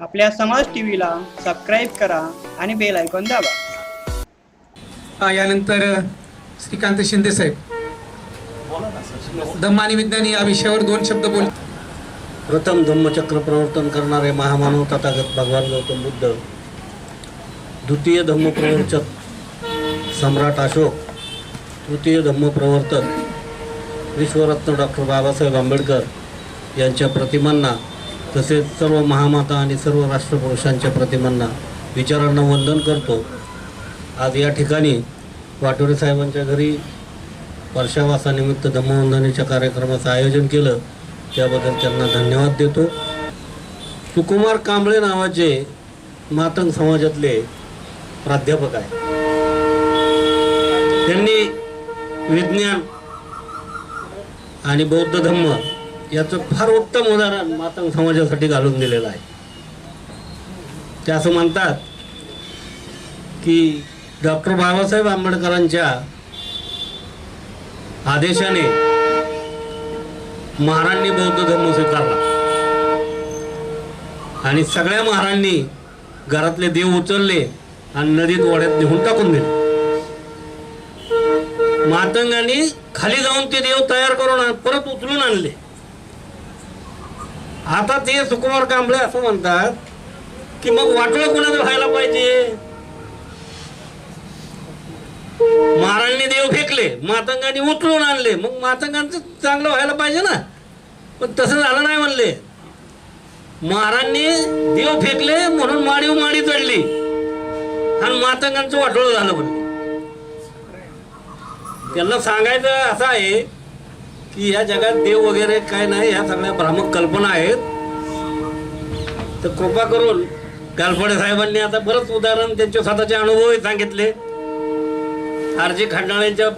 आपल्या समाज टीव्हीला सबस्क्राईब करा आणि बेल आयकॉन दाबा. हा, यानंतर श्रीकांत शिंदे साहेब. धम्म आणि विज्ञान या विषयावर दोन शब्द बोल. प्रथम धम्मचक्र प्रवर्तन करणारे महामानव तथागत भगवान गौतम बुद्ध द्वितीय धम्मप्रवर्तक सम्राट अशोक तृतीय धम्मप्रवर्तक विश्वरत्न डॉक्टर बाबासाहेब आंबेडकर यांच्या प्रतिमांना तसेच सर्व महामाता आणि सर्व राष्ट्रपुरुषांच्या प्रतिमांना विचारांना वंदन करतो. आज या ठिकाणी वाटोरे साहेबांच्या घरी वर्षावासानिमित्त धम्मवंदनेच्या कार्यक्रमाचं आयोजन केलं. त्याबद्दल त्यांना धन्यवाद देतो. सुकुमार कांबळे नावाचे मातंग समाजातले प्राध्यापक आहे त्यांनी विज्ञान आणि बौद्ध धम्म याचं फार उत्तम उदाहरण मातंग समाजासाठी घालून दिलेलं आहे. ते असं म्हणतात की डॉक्टर बाबासाहेब आंबेडकरांच्या आदेशाने महारांनी बौद्ध धर्म स्वीकारला. आणि सगळ्या महारांनी घरातले देव उचलले आणि नदीत ओढ्यात नेऊन टाकून दिले. मातंगांनी खाली जाऊन ते देव तयार करून परत उचलून आणले. आता ते सुकुमार कांबळे असं म्हणतात की मग वाटोळं कोणाचं व्हायला पाहिजे? महाराजांनी देव फेकले मातंगाने उचलून आणले. मग मातंगांचं चांगलं व्हायला पाहिजे ना. पण तसं झालं नाही म्हणले. महाराजांनी देव फेकले म्हणून माडीव माडी चढली. आणि मातंगांचं वाटोळं झालं म्हणले. त्यांना सांगायचं असं आहे की या जगात देव वगैरे काय नाही ह्या सगळ्या भ्रामक कल्पना आहेत. तर कृपा करून गालफडे साहेबांनी आता बरंच उदाहरण त्यांचे स्वतःचे अनुभवही सांगितले. आरजी खंडाळ्यांच्या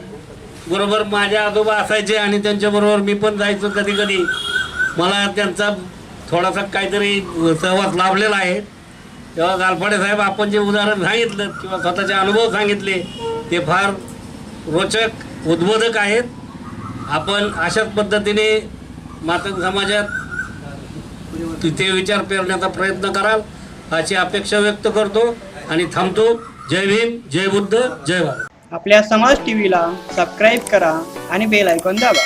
बरोबर माझ्या आजोबा असायचे आणि त्यांच्या बरोबर मी पण जायचो कधी कधी मला त्यांचा थोडासा काहीतरी सहवास लाभलेला आहे. तेव्हा गालफडे साहेब आपण जे उदाहरण सांगितलं किंवा स्वतःचे अनुभव सांगितले ते फार रोचक उद्बोधक आहेत. आपण अशाच पद्धतीने मातंग समाजात तिथे विचार पेरण्याचा प्रयत्न कराल अशी अपेक्षा व्यक्त करतो आणि थांबतो. जय भीम जय बुद्ध जय भारत. आपल्या समाज टीव्हीला सबस्क्राईब करा आणि बेल ऐकून दाबा.